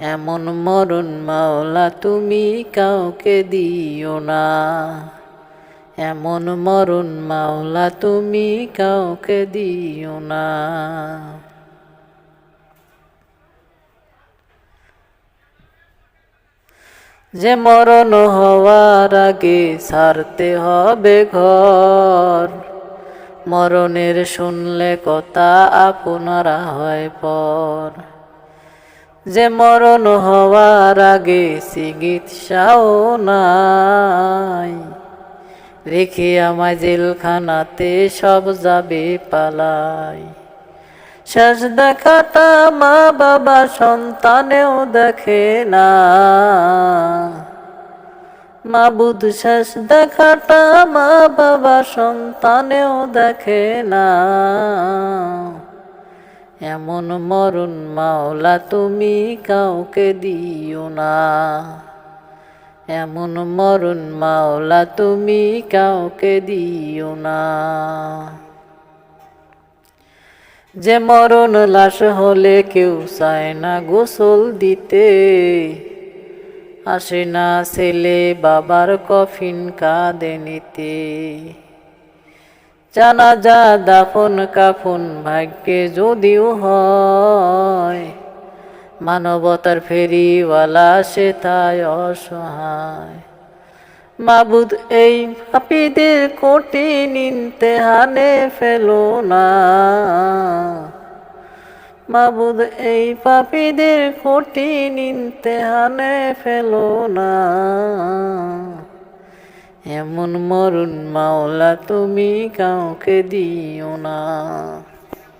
এমন মরণ মাওলা তুমি কাউকে দিও না। এমন মরণ মাওলা তুমি কাউকে দিও না। যে মরণ হওয়ার আগে ছাড়তে হবে ঘর, মরণের শুনলে কথা আপনারা হয় পর। যে মরণ হওয়ার আগে চিকিৎসাও নাই। রেখে আমায় জেলখানাতে সব যাবে পালাই। শেষ দেখাটা মা বাবা সন্তানেও দেখে না। মাবুদ শেষ দেখাটা মা বাবা সন্তানেও দেখে না। এমন মরণ মাওলা তুমি কাউকে দিও না। এমন মরণ মাওলা তুমি কাউকে দিও না। যে মরণ লাশ হলে কেউ চায় না গোসল দিতে। আসে না ছেলে বাবার কফিন কাঁদে নিতে। জানাজা দাফন কাফন ভাগ্যে যদিও হয়, মানবতার ফেরিওয়ালা সে তাই অসহায়। মাবুদ এই পাপীদের কোটি নিনতে হানে ফেলো না। মাবুদ এই পাপীদের কোটি নিনতে হানে ফেলো না। এমন মরুন মাওলা তুমি কাউকে দিও না।